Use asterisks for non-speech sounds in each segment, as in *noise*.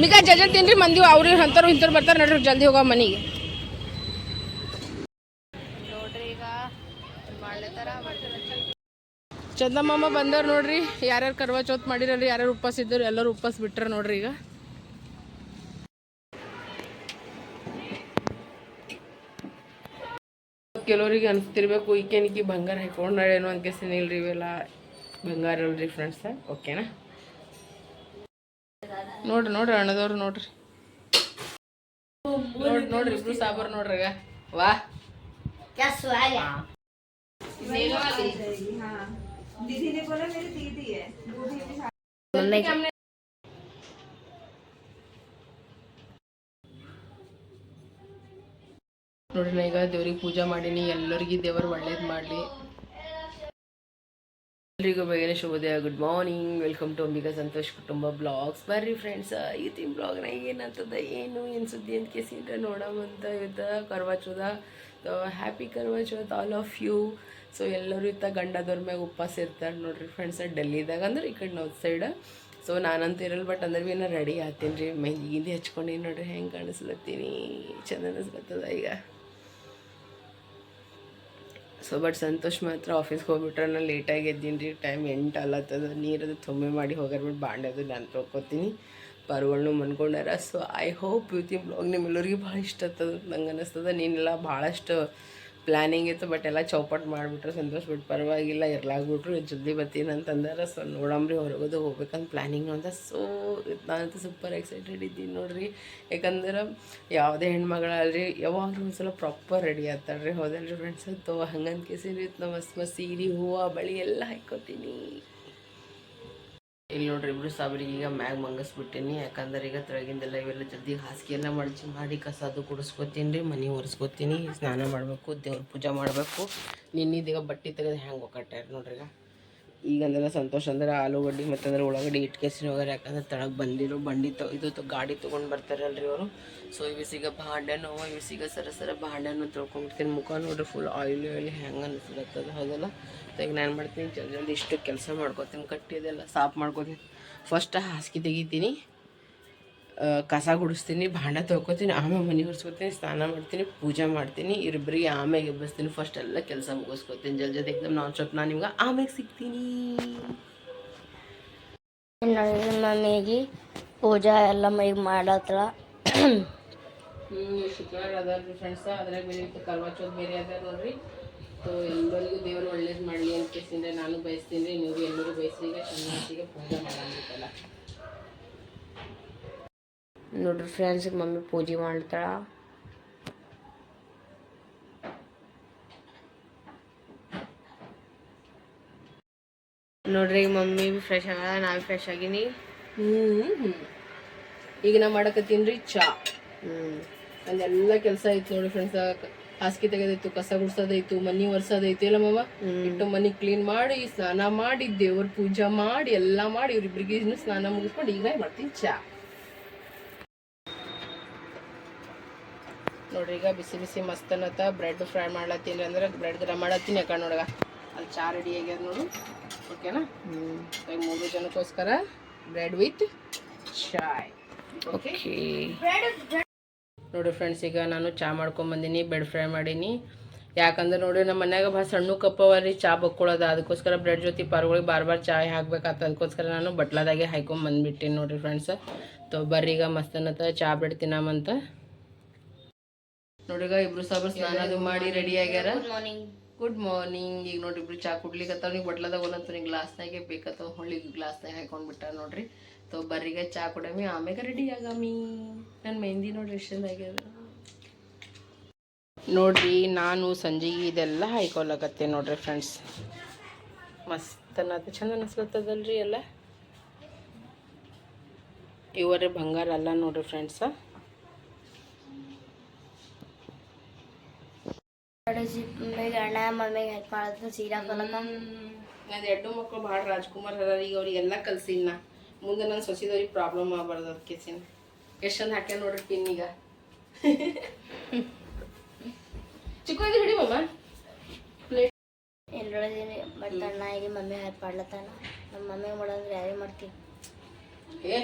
ಮಿಗ ಜಜಲ್ ತಿನ್ರಿ ಮಂದಿ ಅವ್ರು ಅಂತರು ಇಂಥವ್ರು ಬರ್ತಾರೆ ನೋಡ್ರಿ ಜಲ್ದಿ ಹೋಗೋ ಮನೆಗೆ. ನೋಡ್ರಿ ಈಗ ಚಂದಮಾಮ ಬಂದವ್ರು ನೋಡ್ರಿ ಯಾರ್ಯಾರು ಕರ್ವಾ ಚೌತ್ ಮಾಡಿರಲ್ರಿ ಯಾರ್ಯಾರು ಉಪ್ಪಾಸ ಇದ್ದರು ಎಲ್ಲರೂ ಉಪ್ಪಾಸ ಬಿಟ್ರ ನೋಡ್ರಿ ಈಗ. ಕೆಲವರಿಗೆ ಅನಿಸ್ತಿರ್ಬೇಕು ಈಕೆನಿಕಿ ಬಂಗಾರ ಹಾಕೊಂಡಾಳೇನೋ ಅನ್ಕೇಸಿನ ಇಲ್ರಿ ಇವೆಲ್ಲ. ಬಂಗಾರ ಅಲ್ರಿ ಫ್ರೆಂಡ್ಸ ಓಕೆನಾ? ನೋಡ್ರಿ ನೋಡ್ರಿ ಅಣ್ಣದವ್ರು, ನೋಡ್ರಿ. ನೋಡ್ರಿ ನೋಡ್ರಿ ಇಬ್ರು ಸಾಬರ್ ನೋಡ್ರಿ ವಾ. ನೋಡ್ರಿ ನಾ ಈಗ ದೇವ್ರಿಗೆ ಪೂಜಾ ಮಾಡೀನಿ, ಎಲ್ಲರಿಗೂ ದೇವರು ಒಳ್ಳೇದು ಮಾಡಲಿ. ಎಲ್ರಿಗೂ ಬೇಗನೆ ಶುಭೋದಯ good morning welcome to Ambika Santosh ಕುಟುಂಬ ಬ್ಲಾಗ್ಸ್. ಬರ್ರಿ ಫ್ರೆಂಡ್ಸ್ ಇವತ್ತಿನ ಬ್ಲಾಗ್ನ ಏನಂತದ ಏನು ಏನು ಸುದ್ದಿ ಅಂತ ಕೇಸಿಂದ ನೋಡಮಂತ ಇವತ್ತ Karwachauth happy Karwachauth all of you so ಎಲ್ಲರೂ ಇತ್ತ ಗಂಡದವ್ರ ಮ್ಯಾಗ ಉಪವಾಸ ಇರ್ತಾರೆ ನೋಡ್ರಿ ಫ್ರೆಂಡ್ಸ್ ಡೆಲ್ಲಿದಾಗ ಅಂದ್ರೆ ಈ ಕಡೆ ನೌತ್ ಸೈಡ್ ಸೊ ನಾನಂತೂ ಇರಲ್ಲ ಬಟ್ ಅಂದ್ರೆ ಭೀ ರೆಡಿ ಆಗ್ತೀನಿ ರೀ ಮೆಹಂದಿ ಗಿಂದಿ ಹಚ್ಕೊಂಡು ನೋಡ್ರಿ, ಹೆಂಗೆ ಕಾಣಿಸ್ಲತ್ತೀನಿ. ಚಂದ ಅನಿಸ್ಲತ್ತದ ಈಗ. ಸೊ ಬಟ್ ಸಂತೋಷ್ ಮಾತ್ರ ಆಫೀಸ್ಗೆ ಹೋಗ್ಬಿಟ್ರೆ ನಾನು ಲೇಟಾಗಿ ಎದ್ದೀನಿ ರೀ ಟೈಮ್ ಎಂಟು ಅಲ್ಲತ್ತದ. ನೀರದು ತೊಂಬೆ ಮಾಡಿ ಹೋಗಿರ್ಬಿಟ್ಟು ಬಾಂಡೆದು ನಾನು ತೊಗೊತೀನಿ ಪರ್ಗಳನ್ನು ಮನ್ಕೊಂಡಾರ. ಸೊ ಐ ಹೋಪ್ ಇವತ್ತಿನ ಬ್ಲಾಗ್ ನಿಮ್ಮೆಲ್ಲರಿಗೂ ಭಾಳ ಇಷ್ಟ ಆಗ್ತದ, ನಂಗೆ ಅನ್ನಿಸ್ತದ ನೀನೆಲ್ಲ ಭಾಳಷ್ಟು ಪ್ಲ್ಯಾನಿಂಗ್ ಇತ್ತು ಬಟ್ ಎಲ್ಲ ಚೌಪಟ್ ಮಾಡಿಬಿಟ್ರೆ ಸಂತೋಷ್ ಬಿಟ್ಟು ಪರವಾಗಿಲ್ಲ, ಇರ್ಲಾಗ್ಬಿಟ್ರು. ಜಲ್ದಿ ಬರ್ತೀನಿ ಅಂತಂದ್ರೆ. ಸೊ, ನೋಡಂಬ್ರಿ ಹೊರಗೋದು ಹೋಗ್ಬೇಕಂತ ಪ್ಲ್ಯಾನಿಂಗ್ ಅಂತ. ಸೊ ನಾನಂತೂ ಸೂಪರ್ ಎಕ್ಸೈಟೆಡ್ ಇದ್ದೀನಿ ನೋಡ್ರಿ. ಯಾಕಂದ್ರೆ ಯಾವುದೇ ಹೆಣ್ಮಗಳಲ್ರಿ ಯಾವಾಗಲೂ ಒಂದ್ಸಲ ಪ್ರಾಪರ್ ರೆಡಿ ಆಗ್ತಾಳ್ರಿ. ಹೌದಲ್ರಿ ಫ್ರೆಂಡ್ಸ್ ತೋ ಹಂಗಂತ ಕೇಸಿರಿ ನಾವು ಮಸ್ತ್ ಮಸ್ತ್ ಸೀರೆ, ಹೂವು, ಬಳಿ ಎಲ್ಲ ಹಾಕ್ಕೋತೀನಿ ಇಲ್ಲಿ ನೋಡ್ರಿ ಇಬ್ರು ಸಾಬ್ರಿಗೆ ಈಗ ಮ್ಯಾಗ್ ಮಂಗಸ್ಬಿಟ್ಟೀನಿ. ಯಾಕಂದ್ರೆ ಈಗ ತೆಳಗಿಂದೆಲ್ಲ ಇವೆಲ್ಲ ಜಲ್ದಿ ಹಾಸಿಗೆ ಎಲ್ಲ ಮಡಚಿ ಮಾಡಿ ಕಸ ಅದು ಕುಡಿಸ್ಕೊತೀನಿ ರೀ ಮನೆ ಒರೆಸ್ಕೊತೀನಿ, ಸ್ನಾನ ಮಾಡಬೇಕು, ದೇವ್ರ ಪೂಜೆ ಮಾಡಬೇಕು. ನಿನ್ನಿದೀಗ ಬಟ್ಟೆ ತೆಗೆದು ಹೆಂಗೆ ಒಕ್ಕಟ್ಟಾರ ನೋಡ್ರಿ ಈಗ. ಈಗ ಸಂತೋಷ ಅಂದ್ರೆ ಆಲೂಗಡ್ಡೆ ಮತ್ತಂದ್ರೆ ಉಳ್ಳಾಗಡ್ಡಿ ಇಟ್ಕೇಸಿನ ಹೋಗ್ಯಾರ ಯಾಕಂದ್ರೆ ತಳಗ್ ಬಂದಿರೋ ಬಂಡಿ ತ, ಇದು ಗಾಡಿ ತೊಗೊಂಡು ಬರ್ತಾರಲ್ರಿ ಅವರು ಸೊ ಇವಿಸೀಗ ನೋವು ಇವಿಸೀಗ ಸರ ಸರ ಭಾಂಡೆನೂ ತೊಳ್ಕೊಂಡ್ಬಿಡ್ತೀನಿ. ಮುಖ ನೋಡ್ರಿ ಫುಲ್ ಆಯಿಲ್ ಆಯಿಲ್ ಹೆಂಗೆ ಅನ್ಸಿರತ್ತದ ಹೌದಲ್ಲ? ಈಗ ನಾನು ಮಾಡ್ತೀನಿ. ಜಲ್ದಿ ಜಲ್ದಿ ಇಷ್ಟು ಕೆಲಸ ಮಾಡ್ಕೊತೀನಿ. ಕಟ್ಟಿದೆಲ್ಲ ಸಾಫ್ ಮಾಡ್ಕೋತೀನಿ. ಫಸ್ಟ್ ಹಾಸಿಗೆ ತೆಗಿತೀನಿ. ಕಸ ಗುಡಿಸ್ತೀನಿ ಭಾಂಡ ತೊಗೋತೀನಿ ಆಮೇಲೆ ಮನೆ ಹೊರಿಸ್ಕೋತೀನಿ ಸ್ನಾನ ಮಾಡ್ತೀನಿ ಪೂಜೆ ಮಾಡ್ತೀನಿ ಇಬ್ಬರಿಗೆ ಆಮೇಲೆ ಎಬ್ಬಿಸ್ತೀನಿ. ಫಸ್ಟ್ ಎಲ್ಲ ಕೆಲಸ ಮುಗಿಸ್ಕೊತೀನಿ. ಜಲ್ ಜಲ್ದಿ ಎಕ್ದಮ್ ನಾನ್ ಸ್ಟಾಪ್ ನಾನು ನಿಮ್ಗೆ ಆಮೇಲೆ ಸಿಗ್ತೀನಿ. ಮನೆಗೆ ಪೂಜಾ ಎಲ್ಲ ಮೈಗೆ ಮಾಡತ್ರ. ಹ್ಞೂ ಶುಕ್ರವಾರ ಫ್ರೆಂಡ್ಸ ಅದ್ರಾಗ ಬೇರೆ ಕರ್ವಾಚೌತ್ ಬೇರೆ ಅದ ನೋಡ್ರಿ. ಸೊ ಎಲ್ಲರಿಗೂ ದೇವರು ಒಳ್ಳೇದು ಮಾಡಲಿ ಅಂತ ಕೇಸಿಂದ್ರೆ ನಾನು ಬಯಸ್ತೀನಿ ನೀವು ಎಲ್ಲರೂ ಬಯಸಿ ಈಗ ಪೂಜೆ ಮಾಡಂಗಿತ್ತಲ್ಲ. ನೋಡ್ರಿ ಫ್ರೆಂಡ್ಸ್ ಮಮ್ಮಿ ಪೂಜೆ ಮಾಡ್ತಾಳ. ನೋಡ್ರಿ ಈಗ ಮಮ್ಮಿ ಫ್ರೆಶ್ ಆಗ ನಾನು ಫ್ರೆಶ್ ಆಗಿನಿ. ಹ್ಞೂ ಈಗ ನಾ ಮಾಡಕತ್ತೀನಿ ರೀ ಚಾ. ಹ್ಞೂ ನಂದೆಲ್ಲ ಕೆಲಸ ಐತಿ ನೋಡಿ ಫ್ರೆಂಡ್ಸ್ ಹಾಸಿಗೆ ತೆಗೆದೈತು ಕಸ ಗುಡ್ಸೋದೈತು ಮನಿ ಒರ್ಸೋದೈತು ಇಲ್ಲ ಮಾಮ ಇಟ್ಟು ಮನಿ ಕ್ಲೀನ್ ಮಾಡಿ ಸ್ನಾನ ಮಾಡಿ ದೇವ್ರ ಪೂಜೆ ಮಾಡಿ ಎಲ್ಲ ಮಾಡಿ ಇವ್ರಿಬ್ರಿಗೆ ಇನ್ನು ಸ್ನಾನ ಮುಗಿಸ್ಕೊಂಡು ಈಗ ಮಾಡ್ತೀನಿ ಚಾ. ನೋಡ್ರಿ ಈಗ ಬಿಸಿ ಬಿಸಿ ಮಸ್ತ್ ಅನ್ನತ್ತ ಬ್ರೆಡ್ ಫ್ರೈ ಮಾಡ್ಲತ್ತೀನಿ ಅಂದ್ರೆ ಬ್ರೆಡ್ ಗರ ಮಾಡತ್ತೀನಿ ಯಾಕ ನೋಡಗ. ಅಲ್ಲಿ ಚಾ ರೆಡಿ ಆಗ್ಯದ ನೋಡು. ಓಕೆನಾ ಈಗ ಮೂರು ಜನಕ್ಕೋಸ್ಕರ ಬ್ರೆಡ್ ವಿತ್ ಚಾಯ್ ಓಕೆ ನೋಡಿ ಫ್ರೆಂಡ್ಸ್ ಈಗ ನಾನು ಚಾ ಮಾಡ್ಕೊಂಬಂದಿನಿ ಬ್ರೆಡ್ ಫ್ರೈ ಮಾಡೀನಿ. ಯಾಕಂದ್ರೆ ನೋಡಿ, ನಮ್ಮ ಮನ್ಯಾಗ ಭಾಳ ಸಣ್ಣ ಕಪ್ಪವ ರೀ ಚಾ ಬಕ್ಕೊಳ್ಳೋದು ಅದಕ್ಕೋಸ್ಕರ ಬ್ರೆಡ್ ಜೊತೆ ಪಾರ್ಗಳಿಗೆ ಬಾರ್ ಬಾರ್ ಚಾಯ್ ಹಾಕ್ಬೇಕಾಗ್ತದೆ ಅದಕ್ಕೋಸ್ಕರ ನಾನು ಬಟ್ಲಾದಾಗೆ ಹಾಯ್ಕೊಂಡ್ ಬಂದ್ಬಿಟ್ಟಿನಿ ನೋಡಿ ಫ್ರೆಂಡ್ಸ್ ತೊ ಬರ್ರಿ ಈಗ ಮಸ್ತ್ ಅನ್ನತ್ತ ಚಾ ಬ್ರೆಡ್ ತಿನ್ನಮಂತ. ಈಗ ಇಬ್ರು ಸಾಬ್ರು ಸ್ನಾನ ಮಾಡಿ ರೆಡಿ ಆಗ್ಯಾರ. ಗುಡ್ ಮಾರ್ನಿಂಗ್ ಈಗ ನೋಡ್ರಿ ಇಬ್ರು ಚಾ ಕುಡ್ಲಿಕ್ಕತ್ತಾವ ನೀವು ಬಟ್ಲದಾಗ ಒಂದಂತ ನೀವು ಗ್ಲಾಸ್ನಾಗೆ ಬೇಕತ್ತವ ಹೊಳ್ಳಿ ಗ್ಲಾಸ್ನಾಗೆ ಹಾಕೊಂಡು ಬಿಟ್ಟ ನೋಡ್ರಿ. ತೊ ಬರ್ರಿಗೆ ಚಾ ಕುಡಮಿ, ಆಮ್ಯಾಗ ರೆಡಿ ಆಗಮಿ. ನನ್ನ ಮೆಹಂದಿ ನೋಡ್ರಿ ಎಷ್ಟೊಂದಾಗ್ಯದ ನೋಡ್ರಿ, ನಾನು ಸಂಜೆಗೆ ಇದೆಲ್ಲ ಹಾಯ್ಕೊಲಕತ್ತೆ ನೋಡ್ರಿ ಫ್ರೆಂಡ್ಸ್ ಮಸ್ತ್ ಅನ್ನತ್ತೆ ಚಂದ ಅನಿಸ್ಲತ್ತದಲ್ರಿ ಎಲ್ಲ. ಇವರೇ ಬಂಗಾರ ಅಲ್ಲ ನೋಡ್ರಿ ಫ್ರೆಂಡ್ಸ ಅಣ್ಣ ಮಮ್ಮಿಗೆ ಹೆಲ್ಪ್ ಮಾಡಿದ್ರು ಸೀರಾ ಕೊಲಕ ನನ್ನ ಎರಡು ಮಕ್ಕಳು ಭಾಳ ರಾಜ್ಕುಮಾರ್ ಅದಾರ ಈಗ ಅವ್ರಿಗೆಲ್ಲ ಕಲ್ಸಿನ ನಾ ಮುಂದೆ ನನ್ನ ಸೊಸಿದವ್ರಿಗೆ ಪ್ರಾಬ್ಲಮ್ ಆಗ್ಬಾರ್ದು ಅದಕ್ಕೆ ಸಿನ್. ಎಷ್ಟೊಂದು ಹಾಕ್ಯಾನ ನೋಡ್ರಿ ಪಿನ್ ಈಗ. ಚಿಕ್ಕ ಹಿಡಿ ಮಮ್ಮ ಪ್ಲೇಟ್ ಎಲ್ಲೊಳದೀನಿ ಬಟ್ ಅಣ್ಣ ಈಗ ಮಮ್ಮಿ ಹೆಲ್ಪ್ ಮಾಡ್ಲತ್ತಾನ. ನಮ್ಮ ಮಮ್ಮಿಗೆ ಮಾಡೋದ್ರೆ ಯಾರೇ ಮಾಡ್ತೀವಿ ಏ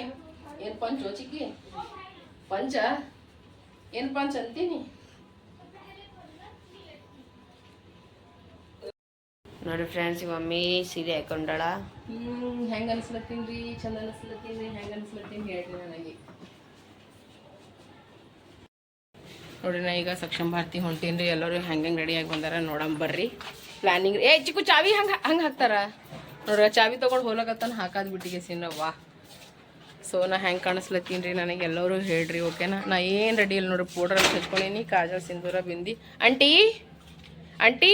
ಏನು ಪಂಚ್ ಚಿಕ್ಕಿ? ಪಂಚ? ಏನು ಪಂಚ್ ಅಂತೀನಿ? ನೋಡಿ ಫ್ರೆಂಡ್ಸ್ ಈ ಮಮ್ಮಿ ಸೀರೆ ಹಾಕೊಂಡಾಳ ಹೆಂಗೆ ಹೆಂಗ ಅನ್ಸ್ಲತ್ತೀನ್ರಿ ಚಂದ ಅನ್ಸ್ಲತ್ತೀನ್ರಿ ಹೆಂಗ ಅನ್ಸ್ಲತ್ತೀನಿ ಹೇಳ್ರಿ ನನಗೆ. ನೋಡಿ ನಾ ಈಗ ಸಕ್ಷಮ ಭಾರತಿ ಹೊಂಟೀನ್ರಿ ಎಲ್ಲರೂ ಹೆಂಗೆ ಹೆಂಗೆ ರೆಡಿಯಾಗಿ ಬಂದಾರ ನೋಡಮ್ ಬರ್ರಿ. ಪ್ಲಾನಿಂಗ್ ಏ, ಚಿಕ್ಕು, ಚಾವಿ ಹಂಗೆ ಹಂಗೆ ಹಾಕ್ತಾರ? ನೋಡ್ರಿ, ಚಾವಿ ತೊಗೊಂಡು ಹೋಲಕತ್ತಾನ ಹಾಕಾದ್ ಬಿಟ್ಟಿಗೆ ಸೀನ್, ವಾ. ಸೊ ನಾ ಹೆಂಗೆ ಕಾಣಿಸ್ಲತ್ತೀನಿ ರೀ ನನಗೆ ಎಲ್ಲರೂ ಹೇಳ್ರಿ ಓಕೆನಾ ನಾ? ಏನು ರೆಡಿ ಇಲ್ಲ ನೋಡ್ರಿ. ಪೌಡ್ರ್ ಹಚ್ಕೊಂಡೀನಿ, ಕಾಜಲ್, ಸಿಂಧೂರ, ಬಿಂದಿ. ಆಂಟಿ ಆಂಟಿ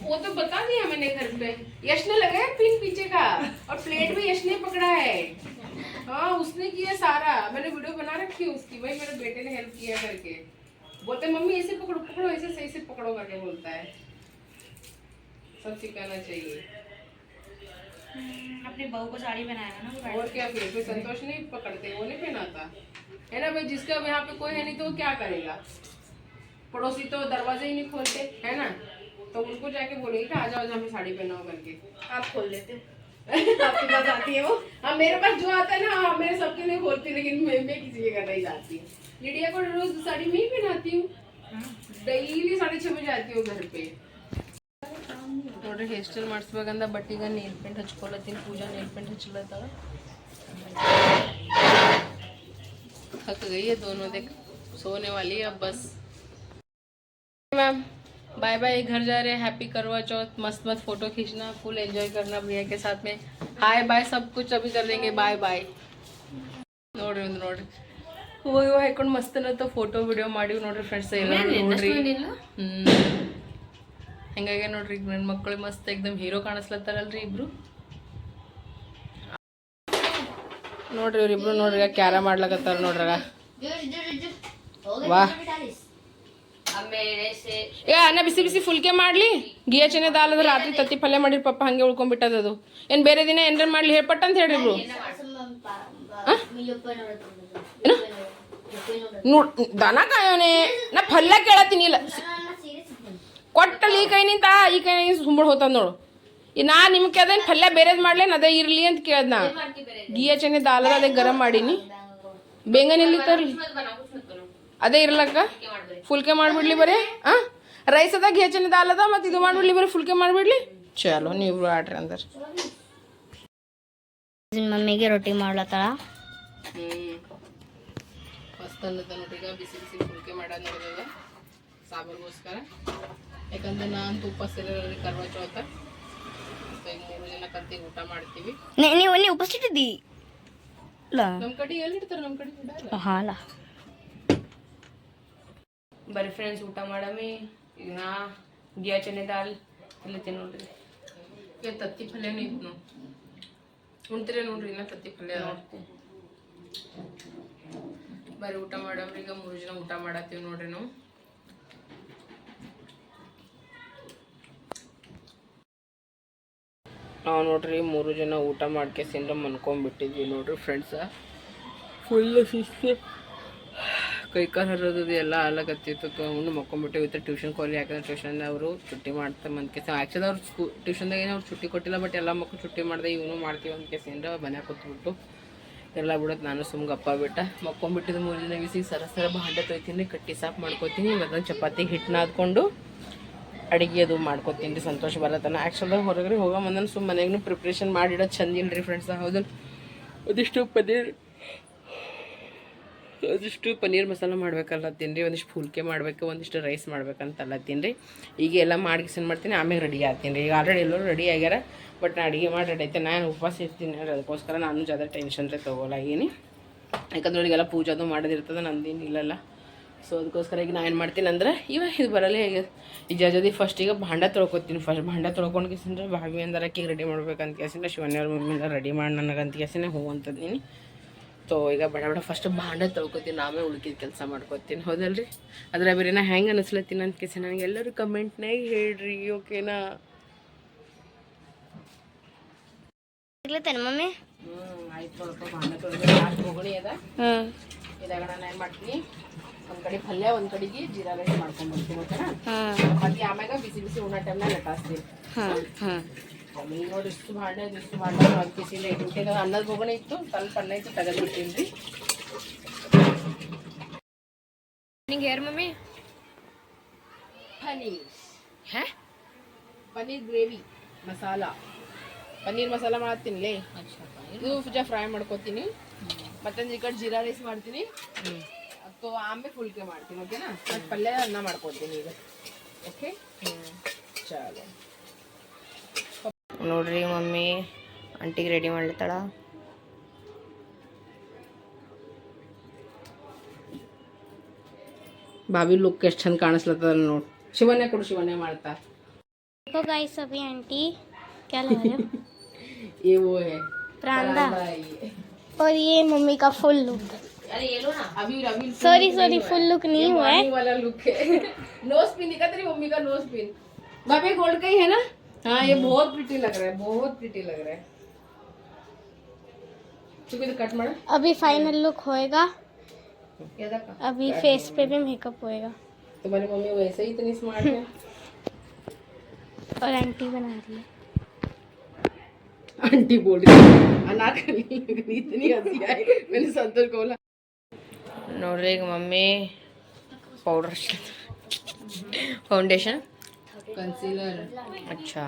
वो तो बता दिया मैंने घर पे। यश ने लगाया पिन पीछे का और प्लेट भी यश ने पकड़ा है। हाँ उसने किया सारा। मैंने वीडियो बना रखी है उसकी। भाई मेरे बेटे ने हेल्प किया करके। बोलते मम्मी ऐसे पकड़ो पकड़ो ऐसे सही से पकड़ो करके बोलता है। सब सिखाना चाहिए। अपनी बहू को साड़ी बनाया ना और क्या फिर? कोई संतोष नहीं पकड़ते वो नहीं पहनाता। है ना भाई जिसका यहाँ पे कोई है नहीं तो वो क्या करेगा? पड़ोसी तो दरवाजे ही नहीं खोलते है ना? तो उनको जाके बोलेंगे कि आ जाओ हमें साड़ी पहनाओ करके आप खोल लेते *laughs* आपके पास आती है वो हाँ मेरे पास जो आता है ना हाँ मेरे सबके नहीं खोलती लेकिन मैं मैं किसी के घर नहीं जाती लिडिया को रोज साड़ी मैं ही पहनाती हूँ ಡೈಲಿ ಸಾಡೆ छः बजे आती हूँ घर पे ನೋಡ್ರಿ ಹೇರ್ ಸ್ಟೈಲ್ ಮಾಡಿಸ್ಬೇಕಂದ ಬಟ್ ಈಗ ನೇಲ್ ಪೇಂಟ್ ಹಚ್ಕೊಳತ್ತೀನಿ ಪೂಜಾ ನೇಲ್ ಪೇಂಟ್ ಹಚ್ಲತ್ತಾಳ थक गई है दोनों देख सोने वाली है अब बस मैम बाय बाय घर जा रहे हैं हैप्पी करवा चौथ मस्त मस्त फोटो खींचना फुल एंजॉय करना भैया के साथ में हाय बाय सब कुछ अभी कर देंगे बाय बाय ನೋಡ್ರಿ ಒಂದು ನೋಡ್ರಿ ಹೂವು ಹೂವು ಹಾಕೊಂಡು ಮಸ್ತ್ ಅನ್ನತ್ತ ಫೋಟೋ ವಿಡಿಯೋ ಮಾಡಿವಿ ನೋಡ್ರಿ ಫ್ರೆಂಡ್ಸ್ ಎಲ್ಲ ನೋಡ್ರಿ ಹ್ಮ್ ಹೆಂಗಾಗಿ ನೋಡ್ರಿ ಈಗ ನನ್ನ ಮಕ್ಕಳು ಮಸ್ತ್ ಎಕ್ದಮ್ ಹೀರೋ ಕಾಣಿಸ್ಲತ್ತಾರಲ್ರಿ ಇಬ್ರು ನೋಡ್ರಿ ಇವ್ರಿಬ್ರು ನೋಡ್ರಿ ಈಗ ಕ್ಯಾರ ಮಾಡ್ಲಕತ್ತಾರ ನೋಡ್ರಾಗ ವಾಹ್ ಈಗ ಅನ್ನ ಬಿಸಿ ಬಿಸಿ ಫುಲ್ಕೆ ಮಾಡ್ಲಿ. ಗಿಯ ಚೆನ್ನ ದಾಲ್ ಅದ ರಾತ್ರಿ ತತ್ತಿ ಪಲ್ಯ ಮಾಡಿರ್ ಪಪ್ಪ ಹಂಗೆ ಉಳ್ಕೊಂಡ್ಬಿಟ್ಟದದು ಏನ್ ಬೇರೆ ದಿನ ಏನ್ರ ಮಾಡ್ಲಿ ಹೇಳ್ಪಟ್ಟ ಅಂತ ಹೇಳಿದ್ರು ಇಬ್ರು ನೋಡ್ ದನ ಕಾಯೋನೆ. ನಾ ಪಲ್ಯ ಕೇಳತ್ತೀನಿ ಇಲ್ಲ. ಕೊಟ್ಟಲ್ಲಿ ಈ ಕೈ ನಿಂತ ಈ ಕೈ ಸುಂಬಳ ಹೋತದ ನೋಡು. ನಾ ನಿಮ್ಗೆ ಅದೇನು ಪಲ್ಯ ಬೇರೆದ್ ಮಾಡ್ಲೇನ್ ಅದೇ ಇರ್ಲಿ ಅಂತ ಕೇಳ್ದೆ ನಾ. ಗಿಯ ಚೆನ್ನೆ ದಾಲ್ ಅದ ಅದೇ ಗರಂ ಮಾಡೀನಿ. ಬೇಂಗನ್ ಇಲ್ಲಿ ತರ್ಲಿ? ಅದೇ ಇರಲಕ್ಕ? ಫುಲ್ಕೆ ಮಾಡ್ಬಿಡ್ಲಿ ಬರೀ ಹಾಂ ರೈಸ್ ಅದ ಘೇ ಅಲ್ಲದ ದಾಲ್ ಅದ ಮತ್ತೆ ಇದು ಮಾಡಿಬಿಡ್ಲಿ ಬರೀ ಫುಲ್ಕೆ ಮಾಡಿಬಿಡ್ಲಿ? ಚಲೋ ನೀವು ಆಡ್ರಿ ಅಂದ್ರೆ. ಮಮ್ಮಿಗೆ ರೊಟ್ಟಿ ಮಾಡ್ಲತ್ತಾಳ? ಮಸ್ತ್ ಅನ್ನದ ನೋಡ್ರಿ ಬಿಸಿ ಬಿಸಿ ಫುಲ್ಕೆ ಮಾಡೋದು ನೋಡಿದಾಗ ಸಾಂಬಾರ್ಗೋಸ್ಕರ. ಯಾಕಂದ್ರೆ ನಾನು ತುಪ್ಪ ಸೇರಿ ಕರ್ವಾ ಚೌತ ಈಗ ಮೂರು ಜನ ಕಲ್ತಿಗೆ ಊಟ ಮಾಡ್ತೀವಿ. ನೀವು ನೀವು ಉಪಸ್ಥಿತಿದ್ದಿ? ಇಲ್ಲ ನಮ್ಮ ಕಡೆ ಎಲ್ಲಿ ಇಡ್ತಾರೆ ನಮ್ಮ ಕಡೆ ಇಡಲ್ಲ ಹಾಲ ಬರೀ ಫ್ರೆಂಡ್ಸ್ ಊಟ ಮಾಡಮಿ ಈಗ ನಾ ಗಿಯಾ ಚೆನ್ನ ದಾಲ್ ಎಲ್ಲ ತಿನ್ ನೋಡ್ರಿ. ಈಗ ತತ್ತಿ ಪಲ್ಯನೂ ಇತ್ತು ನಾವು ಉಣ್ತೀರ ನೋಡ್ರಿ ಇನ್ನ ತತ್ತಿ ಪಲ್ಯ ನೋಡ್ತೀನಿ. ಬರೀ ಊಟ ಮಾಡವ್ರಿ ಈಗ ಮೂರು ಜನ ಊಟ ಮಾಡತ್ತೀವಿ ನೋಡ್ರಿ ನಾವು. ನಾವು ನೋಡ್ರಿ ಮೂರು ಜನ ಊಟ ಮಾಡ್ಕೆಸಿಂದ ಮನ್ಕೊಂಡ್ಬಿಟ್ಟಿದ್ವಿ ನೋಡ್ರಿ ಫ್ರೆಂಡ್ಸ ಫುಲ್ ಸುಸ್ತು ಕೈ ಕಾಲು ಹರಿಯೋದು ಎಲ್ಲ ಆಲಕತ್ತಿತ್ತು ತೊಗೊಂಡು ಮಕ್ಕೊಂಬಿಟ್ಟು ಇವತ್ತು ಟ್ಯೂಷನ್ ಕೋಲಿ ಯಾಕಂದ್ರೆ ಟ್ಯೂಷನ್ ಅವರು ಚುಟ್ಟಿ ಮಾಡ್ತಾ ಮಂದ್ ಕೇಸ ಆ್ಯಕ್ಚುಲಿ ಅವ್ರು ಸ್ಕೂ ಟ್ಯೂಷನ್ದಾಗ ಏನು ಅವ್ರು ಚುಟ್ಟಿ ಕೊಟ್ಟಿಲ್ಲ ಬಟ್ ಎಲ್ಲ ಮಕ್ಕಳು ಚುಟ್ಟಿ ಮಾಡಿದೆ ಇವನು ಮಾಡ್ತೀವಿ ಒಂದು ಕೇಸಿಂದ ಮನೆ ಕೂತ್ಬಿಟ್ಟು ಎಲ್ಲ ಬಿಡೋದು ನಾನು ಸುಮ್ ಅಪ್ಪ ಬಿಟ್ಟ. ಮಕ್ಕೊಂಬಿಟ್ಟಿದ್ದು ಮೂರು ಬಿಸಿ ಸರ ಸರ ಭಾಂಡೆ ತೊಯ್ತೀನಿ, ಕಟ್ಟಿ ಸಾಫ್ ಮಾಡ್ಕೊತೀನಿ ಮತ್ತೊಂದು ಚಪಾತಿ ಹಿಟ್ಟು ನಾದ್ಕೊಂಡು ಅಡುಗೆ ಅದು ಮಾಡ್ಕೊತೀನಿ ಸಂತೋಷ ಬರತ್ತಾನ ಆ್ಯಕ್ಚುಲಾಗ ಹೊರಗಡೆ ಹೋಗೋ ಮುಂದೆ ಸುಮ್ಮ ಮನೆಗೂ ಪ್ರಿಪ್ರೇಷನ್ ಮಾಡಿಡೋದು ಚಂದ ಇಲ್ಲ ರೀ ಫ್ರೆಂಡ್ಸ್ ಹೌದು. ಒಂದಿಷ್ಟು ಪನ್ನೀರ್ ಒಂದಿಷ್ಟು ಪನ್ನೀರ್ ಮಸಾಲ ಮಾಡ್ಬೇಕಲ್ಲ, ತಿನ್ರಿ. ಒಂದಿಷ್ಟು ಫುಲ್ಕೆ ಮಾಡ್ಬೇಕು, ಒಂದಿಷ್ಟು ರೈಸ್ ಮಾಡ್ಬೇಕಂತಲ್ಲ ತಿನ್ರಿ. ಈಗ ಎಲ್ಲ ಮಾಡ್ಗಿಸನ್ ಮಾಡ್ತೀನಿ, ಆಮೇಲೆ ರೆಡಿ ಆಗ್ತೀನಿ ರೀ ಈಗ ಆಲ್ರೆಡಿ ಎಲ್ಲರೂ ರೆಡಿ ಆಗ್ಯಾರ ಬಟ್ ನಾ ಅಡುಗೆ ಮಾಡಿ ರೆಡಿ ಐತೆ. ನಾನು ಉಪವಾಸ ಇರ್ತೀನಿ ಅದಕ್ಕೋಸ್ಕರ ನಾನು ಜಾಸ್ತಿ ಟೆನ್ಷನ್ ತೊಗೊಳಗೀನಿ ಯಾಕಂದ್ರೆ ಅವರಿಗೆಲ್ಲ ಪೂಜಾದು ಮಾಡೋದಿರ್ತದೆ, ನಂದೇನು ಇಲ್ಲಲ್ಲ. ಸೊ ಅದಕ್ಕೋಸ್ಕರ ಈಗ ನಾನು ಏನು ಮಾಡ್ತೀನಿ ಅಂದ್ರೆ ಇವಾಗ ಇದು ಬರಲ್ಲ ಈಗ ಈಗ ಜಲ್ದಿ ಫಸ್ಟ್ ಈಗ ಭಾಂಡ ತೊಳ್ಕೊತೀನಿ. ಫಸ್ಟ್ ಭಾಂಡ ತೊಳ್ಕೊಂಡು ಕೇಸಿಂದ್ರೆ ಭಾವಿ ಅಂದ್ರೆ ಅಕ್ಕಿಗೆ ರೆಡಿ ಮಾಡ್ಬೇಕಂತ ಕೇಸಿಂದ ಶಿವನ್ಯವ್ರ ಮಮ್ಮಿಂದ ರೆಡಿ ಮಾಡಿ ನನಗಂತ ಕೇಸಿನ ಹೂ ಅಂತದೀನಿ ಸೊ ಈಗ ಬಡ ಬಡ ಫಸ್ಟ್ ಭಾಂಡೆ ತೊಳ್ಕೊತೀನಿ ಆಮೇಲೆ ಉಳ್ಕಿದ ಕೆಲಸ ಮಾಡ್ಕೊತೀನಿ. ಹೌದಲ್ರಿ? ಅದ್ರ ಬೇರೆನ ಹೆಂಗೆ ಅನಿಸ್ಲತ್ತೀನಿ ಅಂತ ಕೇಸಿ ನನಗೆ. ಎಲ್ಲರೂ ಕಮೆಂಟ್ನಾಗ ಹೇಳ್ರಿ ಓಕೆನಾ ಮಮ್ಮಿ? ಆಯ್ತು ಭಾಂಡೆ ಹೋಗಣಿ ಅದ. ಇದಾಗ ನಾನು ಏನು ಮಾಡ್ತೀನಿ ಒಂದು ಕಡೆ ಪಲ್ಯ ಒಂದ್ ಕಡೆಗೆ ಜೀರಾ ರೈಸ್ ಮಾಡ್ಕೊಂಡ್ಬರ್ತೀನಿ ಓಕೆನಾ? ಹ್ಞೂ ಮತ್ತೆ ಆಮ್ಯಾಗ ಬಿಸಿ ಬಿಸಿ ಉಣ್ಣೋ ಟೈಮ್ನಾಗ ಲಟಾಸ್ತೀನಿ ಹ್ಞೂ ನೋಡಿ ಇಷ್ಟು ಅದು ಇಷ್ಟು ಭಾಂಡೆ ಹಾಕಿಸಿಲ್ಲ ಇಟ್ಟಿದ್ದೆ ಅನ್ನದ ಬೊಗಣೆ ಇತ್ತು ಸ್ವಲ್ಪ ಅನ್ನ ಇತ್ತು ತೆಗೆದಿಟ್ಟಿನಿ ರೀ ನಿಂಗೆ ಯಾರು ಮಮ್ಮಿ? ಪನೀರ್ ಹೇ? ಪನೀರ್ ಗ್ರೇವಿ ಮಸಾಲ. ಪನ್ನೀರ್ ಮಸಾಲ ಮಾಡ್ತೀನಿ ಇದು ಪೂಜಾ ಫ್ರೈ ಮಾಡ್ಕೊತೀನಿ. ಮತ್ತೊಂದು ಈ ಕಡೆ ಜೀರಾ ರೈಸ್ ಮಾಡ್ತೀನಿ. ಅಥವಾ ಆಮೇಲೆ ಫುಲ್ಕೆ ಮಾಡ್ತೀನಿ ಓಕೆನಾ? ಮತ್ತೆ ಪಲ್ಯ ಅನ್ನ ಮಾಡ್ಕೊತೀನಿ ಈಗ. ಓಕೆ? ಚಲೋ. ನೋಡ್ರಿ ಮಮ್ಮಿ ಆಂಟಿಗೆ ರೆಡಿ ಮಾಡ್ಲತ್ತಾಳ ಬಾಬಿ ಲುಕ್ ಎಷ್ಟು ಚಂದ ಕಾಣಿಸ್ಲತ್ತದ ನೋಡಿ ಶಿವನ್ಯ ಕೊಡು ಶಿವನ್ಯ ಮಾಡ್ತಾ देखो गाइस अभी आंटी क्या लगा रहे हो ये वो है परांदा परांदा है ये। और ये मम्मी का फुल लुक अरे ये लो ना अभी अभी सॉरी सॉरी फुल लुक नहीं हुआ है मॉर्निंग वाला लुक है नोज पिन दिखा तेरी मम्मी का नोज पिन बाबे गोल्ड का ही है ना हाँ ये बहुत प्रिटी लग रहा है बहुत प्रिटी लग रहा है। तो अभी फाइनल लुक होएगा। अभी फेस पे भी मेकअप होएगा। तुम्हारी मम्मी वैसे ही इतनी स्मार्ट है। और आंटी बना रही है। आंटी बोल रही है अनार इतनी हँसी आई। मैंने संतोष को बोला। नोरेग मम्मी पाउडर फाउंडेशन कंसीलर अच्छा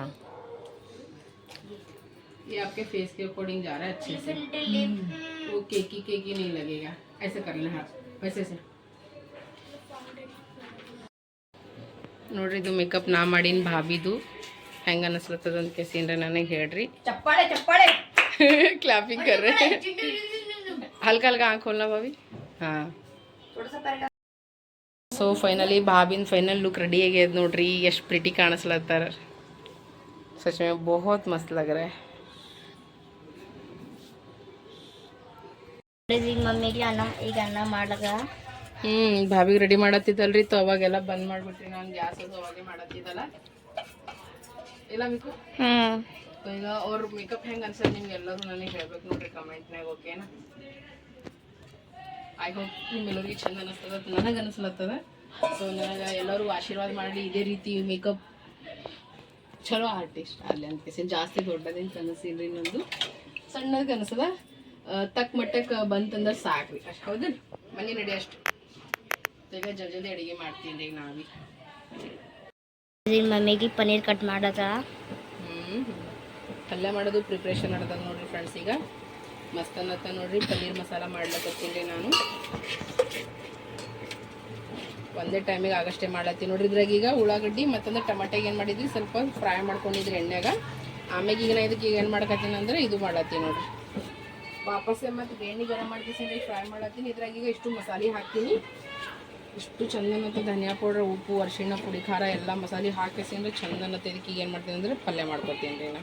ये आपके फेस के अकॉर्डिंग जा रहा है अच्छे से वो केकी केकी नहीं लगेगा ऐसे कर लेना हाथ वैसे से ನೋಡ್ರಿ ಇದು ಮೇಕಪ್ ನಾ ಮಾಡೀನಿ ಭಾಬಿದು ಹೆಂಗೆ ಅನಿಸ್ಲತ್ತದ ಅಂತ ಕೇಸಿನ್ರೆ ನನಗೆ ಹೇಳ್ರಿ चप्पड़े चप्पड़े क्लैपिंग कर रहे हैं हल्का हल्का आँख खोलना भाभी हाँ ಸೊ ಫೈನಲಿ ಬಾಬಿನ ಫೈನಲ್ ಲುಕ್ ರೆಡಿ ಆಗ್ಯದ ನೋಡ್ರಿ. ಎಷ್ಟು ಪ್ರಿಟಿ ಕಾಣಿಸ್ಲತ್ತಾರ. ಸಚ್ ಮೇ ಬಹುತ್ ಮಸ್ತ್ ಲಗ್ರೆ. ಈಗ ಮಮ್ಮಿಗೆ ಅನ್ನ ಈಗ ಅನ್ನ ಮಾಡ್ಲಕ ಹ್ಮ್ ಭಾಬಿಗೆ ರೆಡಿ ಮಾಡತ್ತಿದ್ದಲ್ರಿ. ಸೊ ಅವಾಗೆಲ್ಲ ಬಂದ್ ಮಾಡ್ಬಿಟ್ರಿ. ನಾನು ಗ್ಯಾಸ್ ಅದು ಅವಾಗೆ ಮಾಡತ್ತಿದ್ದಲ್ಲ. ಇಲ್ಲ ಮಿಕ್ಕು ಹ್ಮ್. ಸೊ ಈಗ ಅವ್ರ ಮೇಕಪ್ ಹೆಂಗೆ ಅನ್ಸದ್ ನಿಮ್ಗೆ ಎಲ್ಲರೂ ನನಗೆ ಹೇಳ್ಬೇಕು ನೋಡ್ರಿ ಕಮೆಂಟ್ನಾಗ ಓಕೆನಾ ಐ ಹೋಪ್ ನಿಮ್ಮೆಲ್ಲರಿಗೆ ಚಂದ ಅನಿಸ್ತದ ನನಗೆ ಅನಿಸ್ಲತ್ತದ ಸೊ ನನಗೆ ಎಲ್ಲರೂ ಆಶೀರ್ವಾದ ಮಾಡಿ ಇದೇ ರೀತಿ ಮೇಕಪ್ ಚಲೋ ಆರ್ಟಿಸ್ಟ್ ಆಗಲಿ ಅಂತ ಜಾಸ್ತಿ ದೊಡ್ಡದೇನು ಕನಸಿಲ್ರಿ ನಂದು ಸಣ್ಣದ ಕನಸದ ತಕ್ಕ ಮಟ್ಟಕ್ಕೆ ಬಂತಂದ್ರೆ ರೀ ಅಷ್ಟು ಹೌದಲ್ಲ ಮನೆ ನಡಿ ಅಷ್ಟು. ಈಗ ಜಲ್ ಜಲ್ದಿ ಅಡುಗೆ ಮಾಡ್ತೀನಿ ಈಗ ನಾವಿ ಮಮ್ಮಿಗೆ ಪನ್ನೀರ್ ಕಟ್ ಮಾಡದ. ಹ್ಞೂ ಪಲ್ಯ ಮಾಡೋದು ಪ್ರಿಪ್ರೇಷನ್ ನಡೆದ ನೋಡ್ರಿ ಫ್ರೆಂಡ್ಸ್ ಈಗ. ಮಸ್ತ್ ಅನ್ನತ್ತ ನೋಡ್ರಿ, ಪನ್ನೀರ್ ಮಸಾಲ ಮಾಡ್ಲಕತ್ತೀನಿ ನಾನು. ಒಂದೇ ಟೈಮಿಗೆ ಆಗಷ್ಟೇ ಮಾಡ್ಲತ್ತೀನಿ ನೋಡ್ರಿ. ಇದ್ರಾಗ ಈಗ ಉಳ್ಳಾಗಡ್ಡಿ ಮತ್ತಂದ್ರೆ ಟಮಾಟೆಗೆ ಏನು ಮಾಡಿದ್ರಿ ಸ್ವಲ್ಪ ಫ್ರೈ ಮಾಡ್ಕೊಂಡಿದ್ರಿ ಎಣ್ಣೆಗ. ಆಮೇಲೆ ಈಗ ನಾ ಇದಕ್ಕೆ ಈಗ ಏನು ಮಾಡ್ಕತ್ತೀನಿ ಅಂದ್ರೆ ಇದು ಮಾಡ್ಲತ್ತೀನಿ ನೋಡ್ರಿ. ವಾಪಸ್ ಮತ್ತು ಬೇಣಿ ಗರಂ ಮಾಡ್ತೀನಿ ಫ್ರೈ ಮಾಡ್ಲತ್ತೀನಿ. ಇದ್ರಾಗ ಈಗ ಇಷ್ಟು ಮಸಾಲೆ ಹಾಕ್ತೀನಿ. ಇಷ್ಟು ಚಂದ ಮತ್ತು ಧನಿಯಾ ಪೌಡ್ರ್, ಉಪ್ಪು, ಅರಿಶಿಣ ಪುಡಿ, ಖಾರ ಎಲ್ಲ ಮಸಾಲೆ ಹಾಕಿಸಿ ಅಂದ್ರೆ ಚಂದ ಅನ್ನತ್ತೆ ಇದಕ್ಕೆ ಈಗ ಏನು ಮಾಡ್ತೀನಿ ಅಂದ್ರೆ ಪಲ್ಯ ಮಾಡ್ಕೊತೀನಿ ರೀ ನಾ.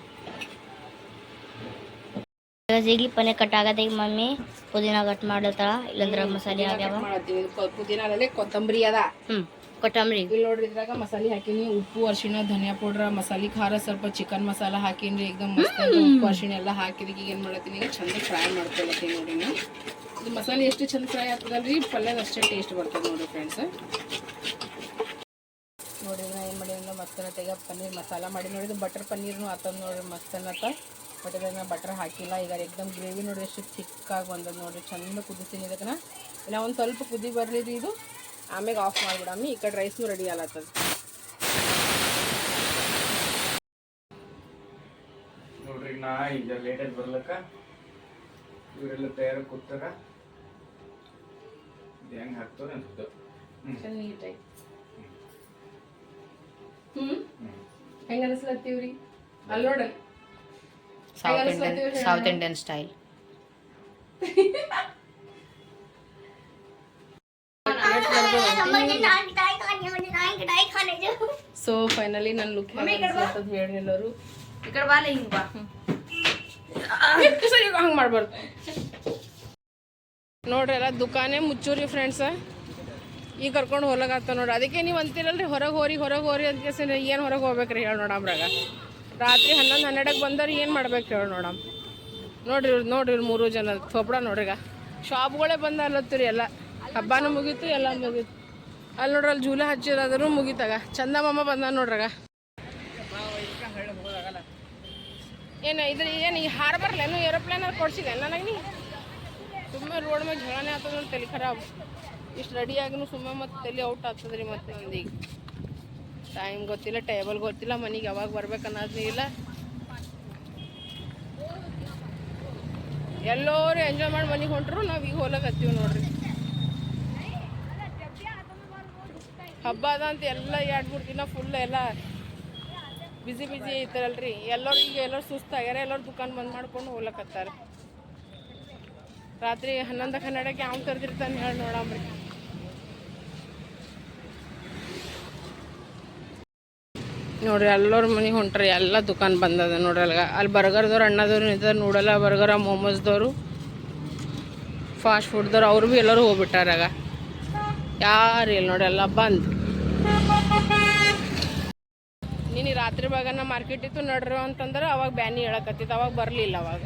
ಈಗಲಿ ಪಲ್ಯ ಕಟ್ ಆಗತ್ತೆ ಈಗ ಮಮ್ಮಿ ಪುದೀನ ಕಟ್ ಮಾಡತ್ತಾಳ ಇಲ್ಲಂದ್ರ ಮಸಾಲೆ ಆಗ್ಯಾವ. ಮಾಡ್ತೀನಿ ಪುದೀನ ಅಲ್ಲೇ ಕೊತ್ತಂಬರಿ ಅದ. ಹ್ಮ್ ಕೊತ್ತಂಬರಿ. ಇಲ್ಲಿ ನೋಡ್ರಿ ಇದ್ರಾಗ ಮಸಾಲೆ ಹಾಕಿನಿ. ಉಪ್ಪು ಅರಿಶಿಣ ಧನಿಯಾ ಪೌಡ್ರ್ ಮಸಾಲೆ ಖಾರ ಸ್ವಲ್ಪ ಚಿಕನ್ ಮಸಾಲ ಹಾಕಿನ್ರಿ. ಏಕದಮ್ ಮಸ್ತ್ ಉಪ್ಪು ಅರಿಶಿಣ ಎಲ್ಲ ಹಾಕಿದ ಈಗ ಏನು ಮಾಡತ್ತೀನಿ ಈಗ ಚಂದ ಫ್ರೈ ಮಾಡ್ಕೊಳತ್ತೀನಿ ನೋಡಿ ನಾನು ಇದು ಮಸಾಲೆ ಎಷ್ಟು ಚಂದ ಫ್ರೈ ಆಗ್ತದಲ್ರಿ? ಪಲ್ಯದ ಅಷ್ಟೇ ಟೇಸ್ಟ್ ಬರ್ತದೆ ನೋಡಿ ಫ್ರೆಂಡ್ಸ್ ನೋಡಿ ನಾ ಏನು ಮಾಡಿ ಅಂದ್ರೆ ಮಸ್ತನ ತೆಗ ಪನ್ನೀರ್ ಮಸಾಲ ಮಾಡಿ ನೋಡಿದ್ರೆ ಬಟರ್ ಪನ್ನೀರ್ನು ಆತದ ನೋಡ್ರಿ ಮಸ್ತ್ ಅನ್ನತ್ತ ಬಟ್ ಇದನ್ನ ಬಟರ್ ಹಾಕಿಲ್ಲ. ಈಗ ಎಕ್ದಮ್ ಗ್ರೇವಿ ನೋಡಿ ಎಷ್ಟು ಚಿಕ್ಕಾಗಿ ಬಂದದ ನೋಡ್ರಿ. ಚಂದ ಕುದಿಸ್ತೀನಿ ಇದಕ್ಕೆ ಇಲ್ಲ ಒಂದು ಸ್ವಲ್ಪ ಕುದಿ ಬರ್ಲಿ ಇದು. ಆಮೇಲೆ ಆಫ್ ಮಾಡಿಬಿಡಮ್ಮಿ ಈ ಕಡೆ ರೈಸ್ನು ರೆಡಿ ಆಗತ್ತದ ನೋಡ್ರಿ ನಾ ಈಗ ಲೇಟಾಗಿ ಬರ್ಲಕ್ಕ. ಇವರೆಲ್ಲ ತಯಾರ ಕೂತಾರ. ಹೆಂಗೆ ಹಾಕ್ತಾರೆ ನೀಟಾಗಿ. ಹ್ಞೂ ಹೆಂಗೆ ಅನಿಸ್ಲತ್ತೀವ್ರಿ? ಅಲ್ಲಿ ನೋಡ south Indian south Indian style so finally ನನ್ನ ಲುಕ್ ಅಂತ ಹೇಳಿ ಎಲ್ಲರೂ. ಈ ಕಡೆ ಬಾಲೆ ಹಿಂಗ್ ಬಾ ಹಂಗೆ ಮಾಡ್ಬಾರ್ದು. ನೋಡ್ರಿ ಎಲ್ಲ ದುಕಾನೇ ಮುಚ್ಚೂರಿ ಫ್ರೆಂಡ್ಸ ಈಗ ಕರ್ಕೊಂಡು ಹೋಗ್ಲಾಗತ್ತ ನೋಡ್ರಿ. ಅದಕ್ಕೆ ನೀವು ಅಂತೀರಲ್ರಿ ಹೊರಗೆ ಹೋರಿ ಹೊರಗೆ ಹೋರಿ ಅಂತ ಕೇಸಿ ಏನು ಹೊರಗೆ ಹೋಗ್ಬೇಕ್ರಿ ಹೇಳಿ ನೋಡಮ್ರಾಗ ರಾತ್ರಿ ಹನ್ನೊಂದು, ಹನ್ನೆರಡಕ್ಕೆ ಬಂದವ್ರು ಏನು ಮಾಡ್ಬೇಕು ಹೇಳಿ ನೋಡಮ್ಮ. ನೋಡ್ರಿ ನೋಡ್ರಿ ಮೂರು ಜನ ಥೋಪಡ ನೋಡ್ರಿಗ. ಶಾಪ್ಗಳೇ ಬಂದ ಅಲ್ಲತ್ತೀರಿ ಎಲ್ಲ. ಹಬ್ಬನೂ ಮುಗೀತು, ಎಲ್ಲ ಮುಗೀತು. ಅಲ್ಲಿ ನೋಡ್ರಿ ಅಲ್ಲಿ ಜೂಲೆ ಹಚ್ಚಿರೋದ್ರೂ ಮುಗೀತಾಗ. ಚಂದಮ್ಮ ಬಂದ ನೋಡ್ರಾಗ. ಏನು ಇದ್ರ, ಏನು ಈ ಹಾರ ಬರಲೇನು ಏರೋಪ್ಲೇನ್ ಕೊಡ್ಸಿದೆ ನನಗೆ ನೀ? ಸುಮ್ಮನೆ ರೋಡ್ ಮೇಲೆ ಝಳನೆ ಆಗ್ತದ ತಲೆ ಖರಾಬ್. ಇಷ್ಟು ರೆಡಿಯಾಗೂ ಸುಮ್ಮನೆ ಮತ್ತೆ ತಲೆ ಔಟ್ ಆಗ್ತದ್ರಿ ಮತ್ತೆ ಮಂದಿಗೆ ಟೈಮ್ ಗೊತ್ತಿಲ್ಲ, ಟೇಬಲ್ ಗೊತ್ತಿಲ್ಲ, ಮನೆಗೆ ಯಾವಾಗ ಬರ್ಬೇಕು ಅನ್ನೋದು ಇಲ್ಲ. ಎಲ್ಲರೂ ಎಂಜಾಯ್ ಮಾಡಿ ಮನೆಗೆ ಹೊಂಟ್ರು, ನಾವು ಈಗ ಹೋಗ್ಲಕತ್ತೀವಿ ನೋಡ್ರಿ. ಹಬ್ಬ ಅದ ಅಂತ ಎಲ್ಲ ಎರಡು ಮೂರು ದಿನ ಫುಲ್ ಎಲ್ಲ ಬಿಸಿ ಬಿಸಿ ಐತಾರಲ್ರಿ ಎಲ್ಲರೂ ಈಗ ಎಲ್ಲರೂ ಸುಸ್ತಾಗ್ಯಾರ ಎಲ್ಲರೂ ದುಕಾನ್ ಬಂದ್ ಮಾಡ್ಕೊಂಡು ಹೋಗ್ಲಕತ್ತಾರೆ ರಾತ್ರಿ ಹನ್ನೊಂದಕ್ಕೆ ಹನ್ನೆರಡಕ್ಕೆ ಯಾವ ತರ್ದಿರ್ತಾನೆ ಹೇಳಿ ನೋಡಮ್ರಿ. ನೋಡ್ರಿ, ಎಲ್ಲರ ಮನೆ ಹೊಂಟ್ರಿ, ಎಲ್ಲ ದುಕಾನ್ ಬಂದದ ನೋಡ್ರಿ ಅಲ್ಗ. ಅಲ್ಲಿ ಬರ್ಗರ್ದವ್ರು, ಅಣ್ಣದವ್ರು ನಿಂತಾರೆ ನೋಡಲ್ಲ ಬರ್ಗರ, ಮೋಮೋಸ್ದವರು ಫಾಸ್ಟ್ ಫುಡ್ದವ್ರು ಅವ್ರು ಭೀ ಎಲ್ಲರೂ ಹೋಗ್ಬಿಟ್ಟಾರಾಗ ಯಾರು ಇಲ್ಲ ನೋಡಿ ಎಲ್ಲ ಬಂದ್. ನೀನು ರಾತ್ರಿ ಭಾಗನ ಮಾರ್ಕೆಟ್ ಇತ್ತು ನಡ್ರಿ ಅಂತಂದ್ರೆ ಅವಾಗ ಬ್ಯಾನಿ ಹೇಳಕತ್ತಿತ್ತು ಅವಾಗ ಬರಲಿಲ್ಲ ಅವಾಗ.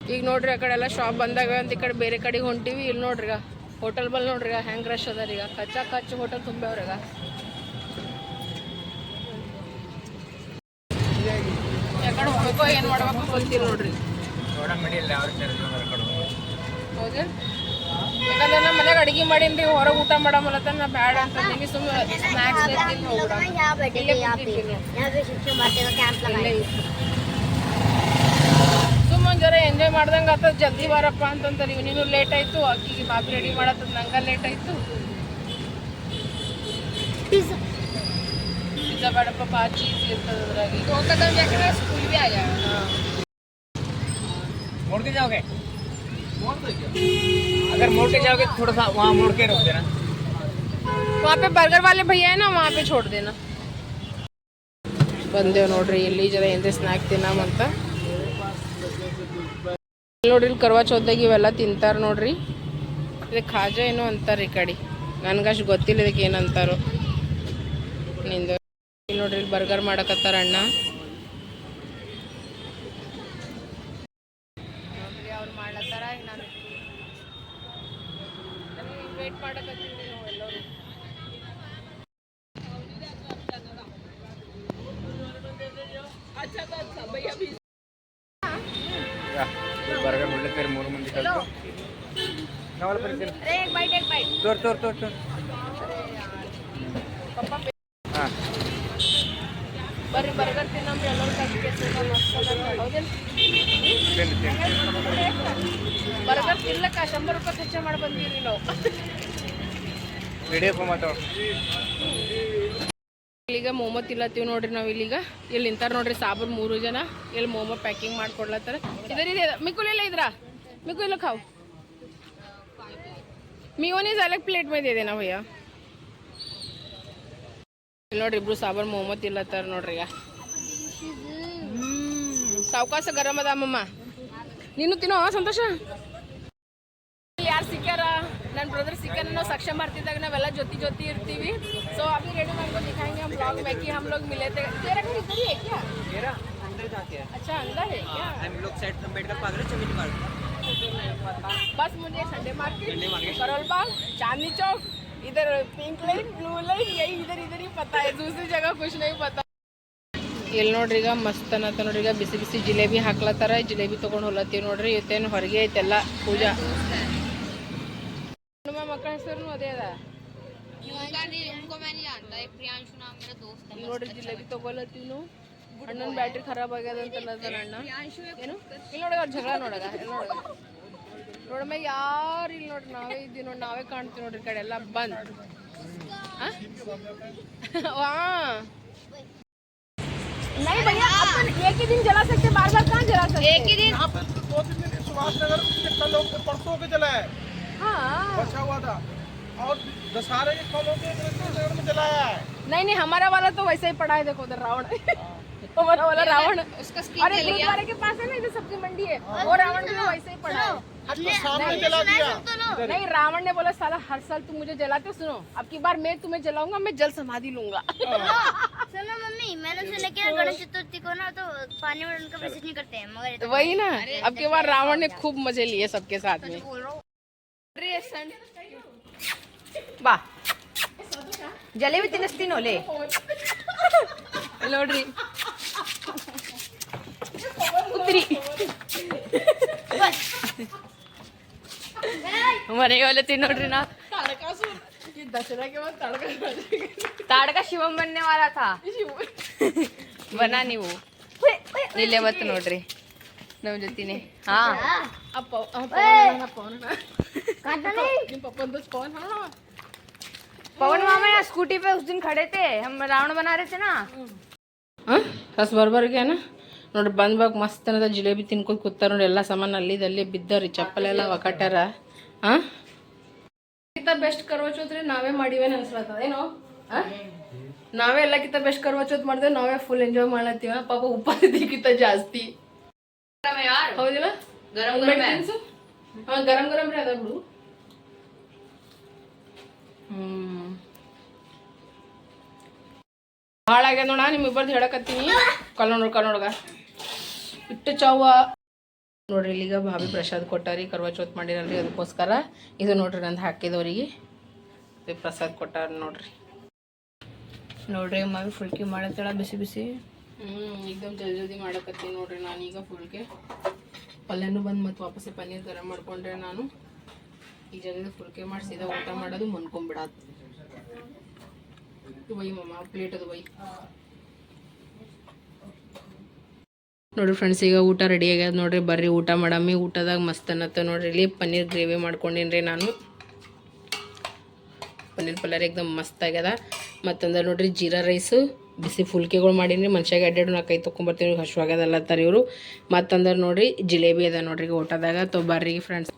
ಈಗ ನೋಡ್ರಿ, ಆ ಕಡೆ ಎಲ್ಲ ಶಾಪ್ ಬಂದಾಗ ಅಂತ ಈ ಕಡೆ ಬೇರೆ ಕಡೆಗೆ ಹೊಂಟಿವಿ ಇಲ್ಲಿ ನೋಡ್ರಿ ಹೋಟೆಲ್ ಬಲ್ ನೋಡ್ರಿ ಈಗ ಹೆಂಗ್ ರಶ್ ಅದ ಈಗ ಕಚ್ಚಾ ಕಚ್ಚ ಹೋಟೆಲ್ ತುಂಬ್ಯಾವ್ರಿ ಈಗ ಹೋಗ್ಬೇಕೋ ಏನು ನೋಡ್ರಿ ಮನೆಗೆ ಅಡಿಗೆ ಮಾಡೀನಿ ಹೊರಗೆ ಊಟ ಮಾಡಮಲತ್ತ ನಾ ಬ್ಯಾಡ ಅಂತ ನಿಮಗೆ ಸುಮ್ಮನೆ ಸ್ನ್ಯಾಕ್ಸ್ ಜರ ಎಂಜಾಯ್ ಮಾಡ್ದಂಗೆ ಆತದ ಜಲ್ದಿ ಬಾರಪ್ಪ ಅಂತಂತಾರೆ ನೀನು ಲೇಟ್ ಆಯ್ತು ಅಕ್ಕಿಗೆ ಬಾಬಿ ರೆಡಿ ಮಾಡತ್ತದ ನಂಗೆ ಲೇಟ್ ಆಯ್ತು ಪಿಜ್ಜಾ ಬೇಡಪ್ಪ ಪಾ ಚೀಸ್ ಇರ್ತದ ಅದ್ರಾಗ ಈಗ ಹೋಗ್ತದ ಯಾಕಂದ್ರೆ ಸ್ಕೂಲ್ ಭೀ ಆಗ್ಯಾವ मोड़ के जाओगे अगर मोड़ के जाओगे तो थोड़ा सा वहाँ मोड़ के रोक देना वहाँ पे बर्गर वाले भैया है ना वहाँ पे छोड़ देना ಬಂದೇವ್ ನೋಡ್ರಿ ಇಲ್ಲಿ ಜರ ಏನ್ರಿ ಸ್ನ್ಯಾಕ್ ತಿನ್ನಮಂತ ನೋಡ್ರಿ ಇಲ್ಲಿ ಕರ್ವಾ ಚೌದಾಗ ಇವೆಲ್ಲ ತಿಂತಾರ ನೋಡ್ರಿ. ಇದಕ್ಕೆ ಖಾಜ ಏನೋ ಅಂತಾರ ಈ ಕಡೆ. ನನ್ಗಷ್ಟು ಗೊತ್ತಿಲ್ಲ ಇದಕ್ಕೆ ಏನಂತಾರೋ ನಿಂದು ನೋಡ್ರಿ ಇಲ್ಲಿ ಬರ್ಗರ್ ಮಾಡಕತ್ತಾರ ಅಣ್ಣ. ತೋರ್ ತೋರ್ ತೋರ್ ತೋರ್. ಹಾಂ. ಬರ್ರಿ ಬರ್ಗರ್ ತಿನ್ನಮ್ರಿ ಎಲ್ಲರೂ ಬರ್ಗರ್ ತಿನ್ಲಕ್ಕ ಶಂಬರ್ ರೂಪಾಯಿ ಖರ್ಚು ಮಾಡಿ ಬಂದೀವಿ ನಾವು. ವಿಡಿಯೋ ಮಾತಾಡು. ಇಲ್ಲಿಗ ಮೋಮೋ ತಿಲ್ಲತ್ತೀವಿ ನೋಡ್ರಿ ನಾವು ಇಲ್ಲಿಗ. ಇಲ್ಲಿ ನಿಂತಾರ ನೋಡ್ರಿ ಸಾಬರ್ ಮೂರು ಜನ. ಇಲ್ಲಿ ಮೋಮೋ ಪ್ಯಾಕಿಂಗ್ ಮಾಡ್ಕೊಡ್ಲತ್ತಾರ. ಇದರ ಇದೆ ಮಿಕುಲ್ ಇಲ್ಲ ಇದ್ರ? ಮಿಕು ಇಲ್ಲ ಖಾವ್. ಮಿಯೋನೀಸ್ अलग ಪ್ಲೇಟ್ ಮೇ ಇದೆ ನಾವು भैया? ನೋಡ್ರಿ ಇಬ್ರು ಸಾಬಾರ್ ಮೊಹಮ್ಮತ್ ಇಲ್ಲ ತರ ನೋಡ್ರಿ ಈಗ ಸಾವಕಾಶ ಗರಂ ಅದ ಅಮ್ಮಮ್ಮ ನೀನು ತಿನ್ನೋ ಸಂತೋಷ ಯಾರು ಸಿಕ್ಕ್ಯಾರ ನನ್ನ ಬ್ರದರ್ ಸಿಕ್ಕ್ಯಾರ ನಾವು ಸಕ್ಷಮ ಮಾಡ್ತಿದ್ದಾಗ ನಾವೆಲ್ಲ ಜೊತೆ ಜೊತೆ ಇರ್ತೀವಿ ಸೊ ಅಭಿ ರೆಡಿ ಮಾಡ್ಕೊಂಡು ದಿಖಾಂಗೆ ಹಮ್ ಬ್ಲಾಗ್ ಮೇಕಿ ಹಮ್ ಲೋಗ್ ಮಿಲೇತೆ बस मुझे संडे मार्केट करोल बाग चांदनी चौक इधर पिंक लाइन ब्लू लाइन यही इधर इधर ही पता है दूसरी जगह कुछ नहीं पता ಇಲ್ಲಿ ನೋಡ್ರಿ ಈಗ ಮಸ್ತ್ ಅನ್ನತ್ತ ನೋಡ್ರಿ ಈಗ ಬಿಸಿ ಬಿಸಿ ಜಿಲೇಬಿ ಹಾಕ್ಲತ್ತಾರ ಜಿಲೇಬಿ ತೊಗೊಂಡು ಹೊಲತ್ತೀವಿ ನೋಡ್ರಿ ಇವತ್ತೇನು ಹೊರಗೆ ಐತೆಲ್ಲ ಪೂಜಾ ನಮ್ಮ ಮಕ್ಕಳ ಹೆಸರು ಅದೇ ಅದ ಇಲ್ಲಿ ನೋಡ್ರಿ ಜಿಲೇಬಿ ತಗೊಳತ್ತೀವಿ ನಾವು ಅಣ್ಣನ ಬ್ಯಾಟ್ರಿ ಖರಾಬ್ ಆಗ್ಯದ ಅಂತ ಅಲ್ಲದ ಅಣ್ಣ ಏನು ಇಲ್ಲಿ ನೋಡಗ ಅವ್ರ್ ಜಗಳ ನೋಡಗ ಇಲ್ಲಿ ನೋಡಗ ನೋಡಮ್ಮ ಯಾರು ಇಲ್ಲಿ ನೋಡ್ರಿ ನಾವೇ ಇದ್ದೀವಿ ನೋಡಿ ನಾವೇ ಕಾಣ್ತೀವಿ ನೋಡ್ರಿ ಈ ಕಡೆ ಎಲ್ಲ ಬಂದ್ ಆ? ವಾ नहीं भैया अपन एक ही दिन जला सकते बार बार कहाँ जला सकते एक ही दिन यहाँ पे दो तीन दिन सुभाष नगर कितना लोग परसों के जलाया है हाँ बचा हुआ था और दशहरे के फलों के नगर में जलाया है नहीं नहीं हमारा वाला तो वैसे ही पड़ा है देखो उधर रावण वो वाला वाला रावण और एक गुरुद्वारे के पास है ना इधर सब्ज़ी मंडी है। वो रावण भी वैसे ही पड़ा है। तो नहीं रावण ने बोला साला हर साल तुम मुझे जलाते हो सुनो। अब की बार मैं तुम्हें जलाऊँगा मैं जल समाधि लूँगा। सुनो मम्मी मैंने सुना कि गणेश चतुर्थी को ना तो पानी में उनका विसर्जन नहीं करते हैं मगर वही ना। अब की अच्छा बार रावण ने अच्छा खूब मज़े लिए सबके साथ में। वाह। जले भी तीन तीन ओले लोडरी ಮನೆಗೆ ಒಲೆ ನೋಡ್ರಿ ನಾ दशहरा के बाद तड़का ताड़का शिवम बनने वाला था ಬನ ನೀವು ಇಲ್ಲೇ ಬತ್ತು ನೋಡ್ರಿ ನಮ್ಮ ಜೊತೆನೆ ಹಾ पवन मामा यहाँ स्कूटी पे उस दिन खड़े थे हम रावण बना रहे थे ना ಹಸ್ ಬರ್ಬರ್ಗೇನ ನೋಡ್ರಿ ಬಂದ್ವಾಗ ಮಸ್ತ್ ಅನ್ನದ ಜಿಲೇಬಿ ತಿನ್ಕೊಂಡು ಕೂತಾರ ನೋಡಿ ಎಲ್ಲ ಸಾಮಾನು ಅಲ್ಲಿದಲ್ಲಿ ಬಿದ್ದವ್ರಿ ಚಪ್ಪಲೆಲ್ಲ ಒಕಟ್ಯಾರ ಹಾಂ ಬೆಸ್ಟ್ ಕರ್ವಚೋತ್ರಿ ನಾವೇ ಮಾಡಿವೇನ ಅನ್ಸ್ಲತ್ತದ ಏನೋ? ಆ? ನಾವೇ ಎಲ್ಲಕ್ಕಿಂತ ಬೆಸ್ಟ್ ಕರ್ವಚೋತ್ ಮಾಡಿದ್ರೆ ನಾವೇ ಫುಲ್ ಎಂಜಾಯ್ ಮಾಡ್ಲತ್ತೀವ ಪಾಪ ಉಪಾಧಿಕ್ಕಿಂತ ಜಾಸ್ತಿ. ಹೌದಿಲ್ಲ? ಗರಂ ಗರಂ ಹಾಂ ಗರಂ ಗರಂ ರೀ ಅದ ಬಿಡು. ಹ್ಮ್. ಭಾಳ ಆಗ್ಯದ ನೋಡ ನಿಮ್ ಬರ್ದು ಹೇಳಕತ್ತೀನಿ ಕಲ್ ನೋಡ್ಕ ನೋಡ್ಗ. ಹಿಟ್ಟು ಚೌವ ನೋಡ್ರಿ ಈಗ ಭಾವಿ ಪ್ರಸಾದ ಕೊಟ್ಟಾರಿ, ಕರ್ವಾ ಚೌತ್ ಮಾಡಿರಲ್ರಿ ಅದಕ್ಕೋಸ್ಕರ. ಇದು ನೋಡ್ರಿ ನಂದು ಹಾಕಿದವರಿಗೆ. ಪ್ರಸಾದ ಕೊಟ್ಟಾರ ನೋಡ್ರಿ. ನೋಡ್ರಿ ಮಾವಿ ಫುಲ್ಕಿ ಮಾಡತ್ತಳ, ಬಿಸಿ ಬಿಸಿ. ಹ್ಮ್ ಈಗಮ್ ಜಲ್ದಿ ಜಲ್ದಿ ಮಾಡಕತ್ತೀನಿ ನೋಡ್ರಿ ನಾನೀಗ ಫುಲ್ಕೆ. ಪಲ್ಯನು ಬಂದು ಮತ್ತು ವಾಪಸ್ ಪನ್ನೀರ್ ಗರಂ ಮಾಡ್ಕೊಂಡ್ರೆ ನಾನು. ಈ ಜಲ್ದಿ ಫುಲ್ಕೆ ಮಾಡಿ ಸೀದಾ ಊಟ ಮಾಡೋದು ಮುನ್ಕೊಂಬಿಡಾತ್. ಬೈ ಮಮ್ಮ ಪ್ಲೇಟ್ ಅದು ಬೈ ನೋಡ್ರಿ ಫ್ರೆಂಡ್ಸ್ ಈಗ ಊಟ ರೆಡಿ ಆಗ್ಯದ ನೋಡ್ರಿ. ಬರ್ರಿ, ಊಟ ಮಾಡಮ್ಮಿ ಊಟದಾಗ ಮಸ್ತ್ ಅನ್ನತ್ತ ನೋಡ್ರಿ. ಇಲ್ಲಿ ಪನ್ನೀರ್ ಗ್ರೇವಿ ಮಾಡ್ಕೊಂಡಿನ್ರಿ ನಾನು. ಪನ್ನೀರ್ ಪಲ್ಯರ್ ಎಕ್ದಮ್ ಮಸ್ತ್ ಆಗ್ಯದ. ಮತ್ತಂದ್ರೆ ನೋಡ್ರಿ, ಜೀರಾ ರೈಸು ಬಿಸಿ ಫುಲ್ಕೆಗಳು ಮಾಡೀನಿ ಮನುಷ್ಯಾಗ ಅಡ್ಡಾಡು ನಾ ನಾಲ್ಕೈದು ತೊಗೊಂಬರ್ತೀನಿ ಹಶು ಆಗ್ಯದಲ್ಲ ಇವರು. ಮತ್ತಂದ್ರೆ ನೋಡ್ರಿ, ಜಿಲೇಬಿ ಅದ ನೋಡ್ರಿ ಊಟದಾಗ. ತೊ ಬರ್ರಿ ಫ್ರೆಂಡ್ಸ್